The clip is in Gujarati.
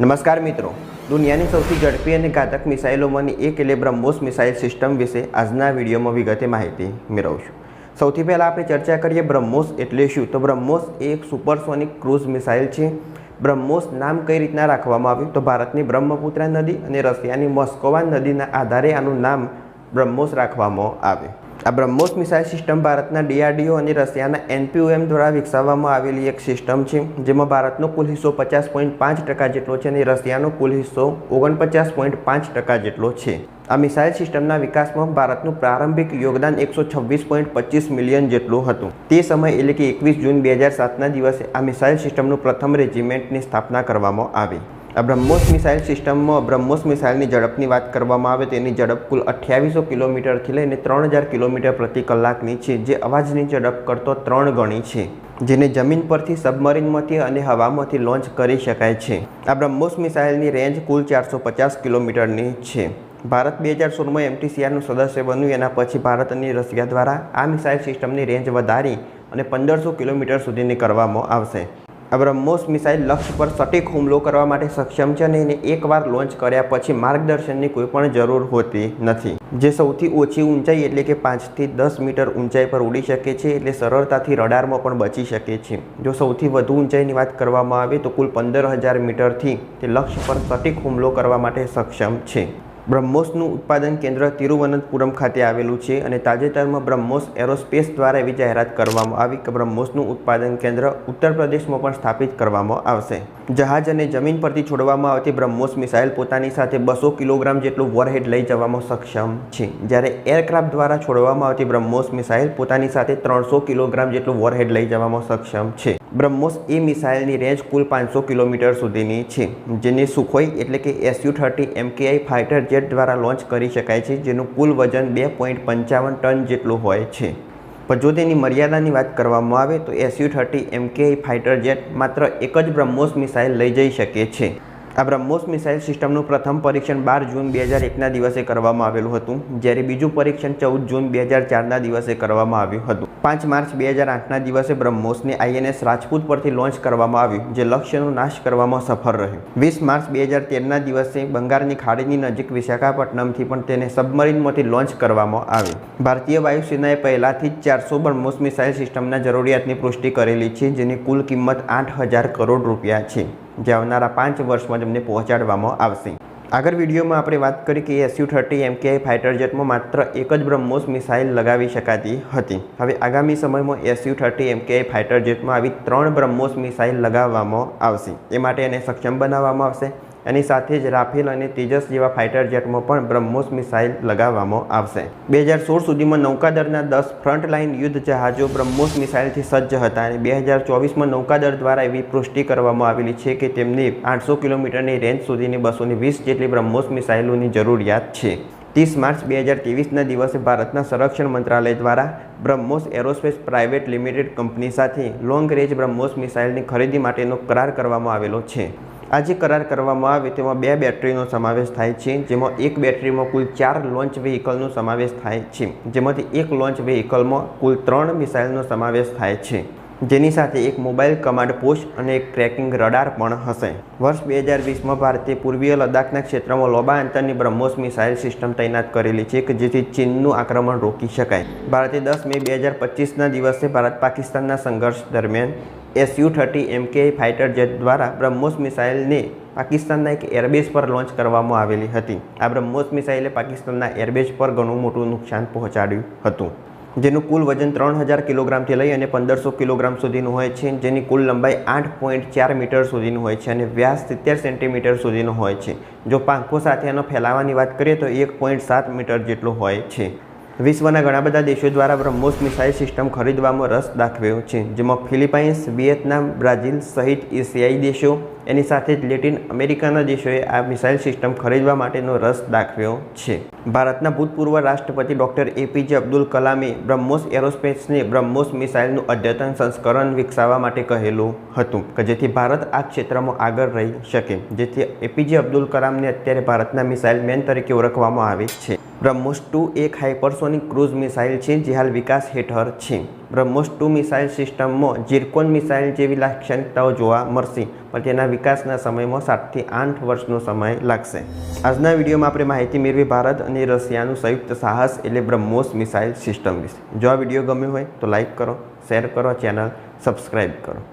નમસ્કાર મિત્રો. દુનિયાની સૌથી ઝડપી અને ઘાતક મિસાઇલોમાંની એક એટલે બ્રહ્મોસ મિસાઇલ સિસ્ટમ વિશે આજના વિડીયોમાં વિગતે માહિતી મેળવશું. સૌથી પહેલાં આપણે ચર્ચા કરીએ બ્રહ્મોસ એટલે શું? તો બ્રહ્મોસ એ એક સુપરસોનિક ક્રૂઝ મિસાઇલ છે. બ્રહ્મોસ નામ કઈ રીતના રાખવામાં આવ્યું? તો ભારતની બ્રહ્મપુત્રા નદી અને રશિયાની મોસ્કોવા નદીના આધારે આનું નામ બ્રહ્મોસ રાખવામાં આવ્યું આ બ્રહ્મોસ મિસાઇલ સિસ્ટમ ભારતના ડીઆરડીઓ અને રશિયાના એનપીઓએમ દ્વારા વિકસાવવામાં આવેલી એક સિસ્ટમ છે, જેમાં ભારતનો કુલ હિસ્સો પચાસ પોઈન્ટ પાંચ ટકા જેટલો છે અને રશિયાનો કુલ હિસ્સો ઓગણપચાસ પોઈન્ટ પાંચ ટકા જેટલો છે. આ મિસાઇલ સિસ્ટમના વિકાસમાં ભારતનું પ્રારંભિક યોગદાન એકસો છવ્વીસ પોઈન્ટ પચીસ મિલિયન જેટલું હતું. તે સમય એટલે કે એકવીસ જૂન બે હજાર સાતના દિવસે આ મિસાઇલ સિસ્ટમનું પ્રથમ રેજિમેન્ટની સ્થાપના કરવામાં આવી. આ બ્રહ્મોસ મિસાઇલ સિસ્ટમમાં બ્રહ્મોસ મિસાઇલની ઝડપની વાત કરવામાં આવે તો એની ઝડપ કુલ અઠ્યાવીસો કિલોમીટરથી લઈને ત્રણ હજાર કિલોમીટર પ્રતિ કલાકની છે. જે અવાજની ઝડપ કરતો ત્રણ ગણી છે, જેને જમીન પરથી સબમરીનમાંથી અને હવામાંથી લોન્ચ કરી શકાય છે. આ બ્રહ્મોસ મિસાઇલની રેન્જ કુલ ચારસો પચાસ કિલોમીટરની છે. ભારત બે હજાર સોળમાં એમટીસીઆરનું સદસ્ય બન્યું. એના પછી ભારત અને રશિયા દ્વારા આ મિસાઇલ સિસ્ટમની રેન્જ વધારી અને પંદરસો કિલોમીટર સુધીની કરવામાં આવશે. આ બ્રહ્મોસ મિસાઇલ લક્ષ્ય પર સટીક હુમલો કરવા માટે સક્ષમ છે અને એને એકવાર લોન્ચ કર્યા પછી માર્ગદર્શનની કોઈ પણ જરૂર હોતી નથી. જે સૌથી ઓછી ઊંચાઈ એટલે કે પાંચથી દસ મીટર ઊંચાઈ પર ઉડી શકે છે એટલે સરળતાથી રડારમાં પણ બચી શકે છે. જો સૌથી વધુ ઊંચાઈની વાત કરવામાં આવે તો કુલ પંદર હજાર મીટરથી તે લક્ષ્ય પર સટીક હુમલો કરવા માટે સક્ષમ છે. બ્રહ્મોસનું ઉત્પાદન કેન્દ્ર તિરુવનંતપુરમ ખાતે આવેલું છે અને તાજેતરમાં બ્રહ્મોસ એરોસ્પેસ દ્વારા એવી જાહેરાત કરવામાં આવી કે બ્રહ્મોસનું ઉત્પાદન કેન્દ્ર ઉત્તર પ્રદેશમાં પણ સ્થાપિત કરવામાં આવશે. જહાજ અને જમીન પરથી છોડવામાં આવતી બ્રહ્મોસ મિસાઇલ પોતાની સાથે બસો કિલોગ્રામ જેટલું વોરહેડ લઈ જવામાં સક્ષમ છે. જ્યારે એરક્રાફ્ટ દ્વારા છોડવામાં આવતી બ્રહ્મોસ મિસાઇલ પોતાની સાથે ત્રણસો કિલોગ્રામ જેટલું વોરહેડ લઈ જવામાં સક્ષમ છે. બ્રહ્મોસ એ મિસાઇલની રેન્જ કુલ પાંચસો કિલોમીટર સુધીની છે, જેને સુખોઈ એટલે કે SU thirty MKI fighter jet દ્વારા લોન્ચ કરી શકાય છે, જેનું કુલ વજન બે પોઈન્ટ પંચાવન ટન જેટલું હોય છે. પણ જો તેની મર્યાદાની વાત કરવામાં આવે તો SU thirty MKI fighter jet માત્ર એક જ બ્રહ્મોસ મિસાઇલ લઈ જઈ શકે છે. આ બ્રહ્મોસ મિસાઇલ સિસ્ટમનું પ્રથમ પરીક્ષણ બાર જૂન બે હજાર એકના દિવસે કરવામાં આવેલું હતું, જ્યારે બીજું પરીક્ષણ ચૌદ જૂન બે હજાર ચારના દિવસે કરવામાં આવ્યું હતું. પાંચ માર્ચ બે હજાર આઠના દિવસે બ્રહ્મોસને આઈએનએસ રાજપૂત પરથી લોન્ચ કરવામાં આવ્યું, જે લક્ષ્યનો નાશ કરવામાં સફળ રહ્યું. વીસ માર્ચ બે હજાર તેરના દિવસે બંગાળની ખાડીની નજીક વિશાખાપટ્ટનમથી પણ તેને સબમરીનમાંથી લોન્ચ કરવામાં આવી ભારતીય વાયુસેનાએ પહેલાથી જ ચારસો બ્રહ્મોસ મિસાઇલ સિસ્ટમના જરૂરિયાતની પુષ્ટિ કરેલી છે, જેની કુલ કિંમત આઠ હજાર કરોડ રૂપિયા છે. જે આવનારા પાંચ વર્ષમાં તેમને પહોંચાડવામાં આવશે. આગળ વિડીયોમાં આપણે વાત કરી કે એસયુ થર્ટી એમકેઆઈ ફાઇટર જેટમાં માત્ર એક જ બ્રહ્મોસ મિસાઇલ લગાવી શકાતી હતી. હવે આગામી સમયમાં એસયુ થર્ટી એમકેઆઈ ફાઇટર જેટમાં આવી ત્રણ બ્રહ્મોસ મિસાઇલ લગાવવામાં આવશે. એ માટે એને સક્ષમ બનાવવામાં આવશે. એની સાથે જ રાફેલ અને તેજસ જેવા ફાઇટર જેટમાં પણ બ્રહ્મોસ મિસાઇલ લગાવવામાં આવશે. બે હજાર સોળ સુધીમાં નૌકાદળના દસ ફ્રન્ટલાઇન યુદ્ધ જહાજો બ્રહ્મોસ મિસાઇલથી સજ્જ હતા અને બે હજાર ચોવીસમાં નૌકાદળ દ્વારા એવી પુષ્ટિ કરવામાં આવેલી છે કે તેમને આઠસો કિલોમીટરની રેન્જ સુધીની બસોની વીસ જેટલી બ્રહ્મોસ મિસાઇલોની જરૂરિયાત છે. ત્રીસ માર્ચ બે હજાર ત્રેવીસના દિવસે ભારતના સંરક્ષણ મંત્રાલય દ્વારા BrahMos aerospace private limited company સાથે લોંગ રેન્જ બ્રહ્મોસ મિસાઇલની ખરીદી માટેનો કરાર કરવામાં આવેલો છે. આ જે કરાર કરવામાં આવે તેમાં બે બેટરીનો સમાવેશ થાય છે, જેમાં એક બેટરીમાં કુલ ચાર લોન્ચ વ્હીકલનો સમાવેશ થાય છે, જેમાંથી એક લોન્ચ વ્હીકલમાં કુલ ત્રણ મિસાઇલનો સમાવેશ થાય છે. જેની સાથે એક મોબાઈલ કમાન્ડ પોસ્ટ અને એક ટ્રેકિંગ રડાર પણ હશે. વર્ષ બે હજાર વીસમાં ભારતે પૂર્વીય લદ્દાખના ક્ષેત્રમાં લોબા અંતરની બ્રહ્મોસ મિસાઇલ સિસ્ટમ તૈનાત કરેલી છે, કે જેથી ચીનનું આક્રમણ રોકી શકાય. ભારતે દસ મે બે હજાર પચીસના દિવસે ભારત પાકિસ્તાનના સંઘર્ષ દરમિયાન SU thirty MK fighter jet દ્વારા બ્રહ્મોસ મિસાઇલને પાકિસ્તાનના એક એરબેઝ પર લોન્ચ કરવામાં આવેલી હતી. આ બ્રહ્મોસ મિસાઇલે પાકિસ્તાનના એરબેઝ પર ઘણું મોટું નુકસાન પહોંચાડ્યું હતું. જેનું કુલ વજન ત્રણ હજાર કિલોગ્રામથી લઈ અને પંદરસો કિલોગ્રામ સુધીનું હોય છે. જેની કુલ લંબાઈ આઠ પોઈન્ટ ચાર મીટર સુધીનું હોય છે અને વ્યાસ સિત્તેર સેન્ટીમીટર સુધીનો હોય છે. જો પાંખો સાથે એનો ફેલાવાની વાત કરીએ તો એક પોઈન્ટ સાત મીટર જેટલો હોય છે. વિશ્વના ઘણા બધા દેશો દ્વારા બ્રહ્મોસ મિસાઇલ સિસ્ટમ ખરીદવામાં રસ દાખવ્યો છે, જેમાં ફિલિપાઇન્સ, વિયેતનામ, બ્રાઝિલ સહિત એશિયાઈ દેશો એની સાથે જ લેટિન અમેરિકાના દેશોએ આ મિસાઇલ સિસ્ટમ ખરીદવા માટેનો રસ દાખવ્યો છે. ભારતના ભૂતપૂર્વ રાષ્ટ્રપતિ ડૉક્ટર એપીજે અબ્દુલ કલામે બ્રહ્મોસ એરોસ્પેસને બ્રહ્મોસ મિસાઇલનું અદ્યતન સંસ્કરણ વિકસાવવા માટે કહેલું હતું કે જેથી ભારત આ ક્ષેત્રમાં આગળ રહી શકે, જેથી એપીજે અબ્દુલ કલામને અત્યારે ભારતના મિસાઇલ મેન તરીકે ઓળખવામાં આવે છે. બ્રહ્મોસ ટુ એક હાઇપરસોનિક ક્રૂઝ મિસાઇલ છે, જે હાલ વિકાસ હેઠળ છે. બ્રહ્મોસ ટુ મિસાઇલ સિસ્ટમમાં જીરકોન મિસાઇલ જેવી લાક્ષણિકતાઓ જોવા મળશે, પણ તેના વિકાસના સમયમાં સાતથી આઠ વર્ષનો સમય લાગશે. આજના વિડીયોમાં આપણે માહિતી મેળવી ભારત અને રશિયાનું સંયુક્ત સાહસ એટલે બ્રહ્મોસ મિસાઇલ સિસ્ટમ વિશે. જો આ વીડિયો ગમ્યો હોય તો લાઇક કરો, શેર કરો ચેનલ સબસ્ક્રાઈબ કરો.